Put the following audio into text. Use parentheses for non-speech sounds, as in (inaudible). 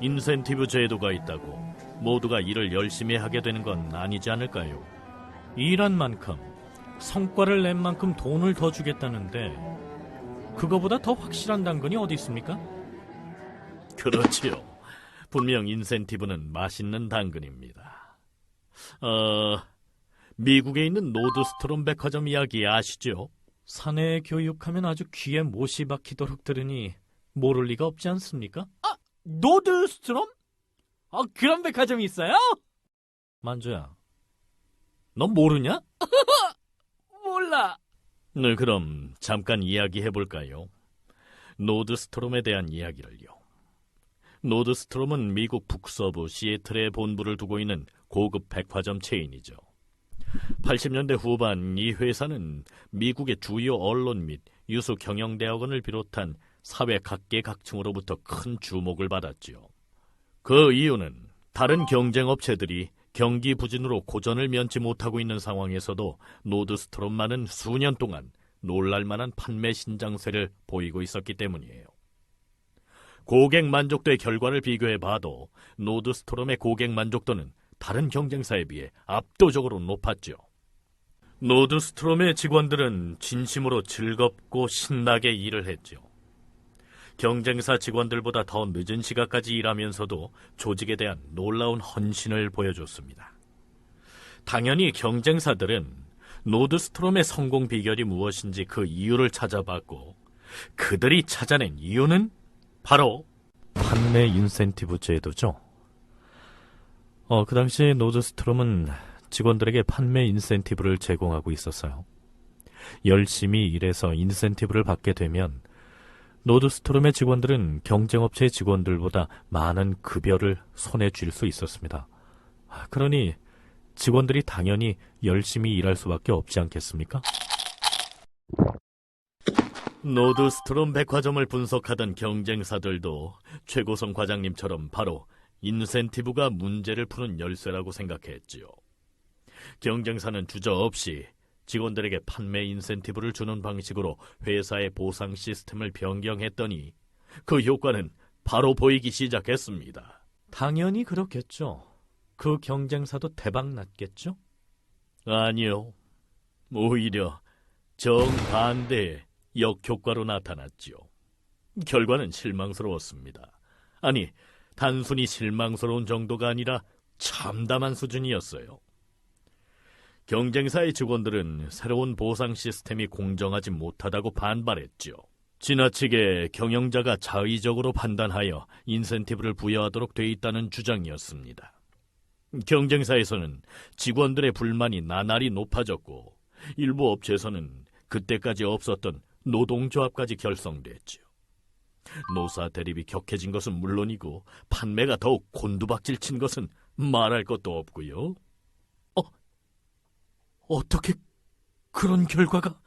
인센티브 제도가 있다고 모두가 일을 열심히 하게 되는 건 아니지 않을까요? 일한 만큼 성과를 낸 만큼 돈을 더 주겠다는데 그거보다 더 확실한 당근이 어디 있습니까? 그렇지요. 분명 인센티브는 맛있는 당근입니다. 어, 미국에 있는 노드스트롬 백화점 이야기 아시죠? 사내 교육하면 아주 귀에 못이 박히도록 들으니 모를 리가 없지 않습니까? 노드스트롬? 어, 그런 백화점이 있어요? 만주야, 너 모르냐? (laughs) 몰라. 네, 그럼 잠깐 이야기해 볼까요? 노드스트롬에 대한 이야기를요. 노드스트롬은 미국 북서부 시애틀에 본부를 두고 있는 고급 백화점 체인이죠. 80년대 후반 이 회사는 미국의 주요 언론 및 유수 경영대학원을 비롯한 사회 각계각층으로부터 큰 주목을 받았지요. 그 이유는 다른 경쟁 업체들이 경기 부진으로 고전을 면치 못하고 있는 상황에서도 노드스트롬만은 수년 동안 놀랄만한 판매 신장세를 보이고 있었기 때문이에요. 고객 만족도의 결과를 비교해 봐도 노드스트롬의 고객 만족도는 다른 경쟁사에 비해 압도적으로 높았죠. 노드스트롬의 직원들은 진심으로 즐겁고 신나게 일을 했죠. 경쟁사 직원들보다 더 늦은 시간까지 일하면서도 조직에 대한 놀라운 헌신을 보여줬습니다. 당연히 경쟁사들은 노드스트롬의 성공 비결이 무엇인지 그 이유를 찾아봤고 그들이 찾아낸 이유는 바로 판매 인센티브 제도죠. 어, 그 당시 노드스트롬은 직원들에게 판매 인센티브를 제공하고 있었어요. 열심히 일해서 인센티브를 받게 되면 노드스트롬의 직원들은 경쟁업체의 직원들보다 많은 급여를 손에 쥘 수 있었습니다. 아, 그러니 직원들이 당연히 열심히 일할 수밖에 없지 않겠습니까? 노드스트롬 백화점을 분석하던 경쟁사들도 최고성 과장님처럼 바로 인센티브가 문제를 푸는 열쇠라고 생각했지요. 경쟁사는 주저없이 직원들에게 판매 인센티브를 주는 방식으로 회사의 보상 시스템을 변경했더니 그 효과는 바로 보이기 시작했습니다. 당연히 그렇겠죠. 그 경쟁사도 대박 났겠죠? 아니요. 오히려 정반대의 역효과로 나타났지요. 결과는 실망스러웠습니다. 아니, 단순히 실망스러운 정도가 아니라 참담한 수준이었어요. 경쟁사의 직원들은 새로운 보상 시스템이 공정하지 못하다고 반발했죠. 지나치게 경영자가 자의적으로 판단하여 인센티브를 부여하도록 돼 있다는 주장이었습니다. 경쟁사에서는 직원들의 불만이 나날이 높아졌고 일부 업체에서는 그때까지 없었던 노동조합까지 결성됐죠. 노사 대립이 격해진 것은 물론이고 판매가 더욱 곤두박질 친 것은 말할 것도 없고요. 어? 어떻게 그런 결과가?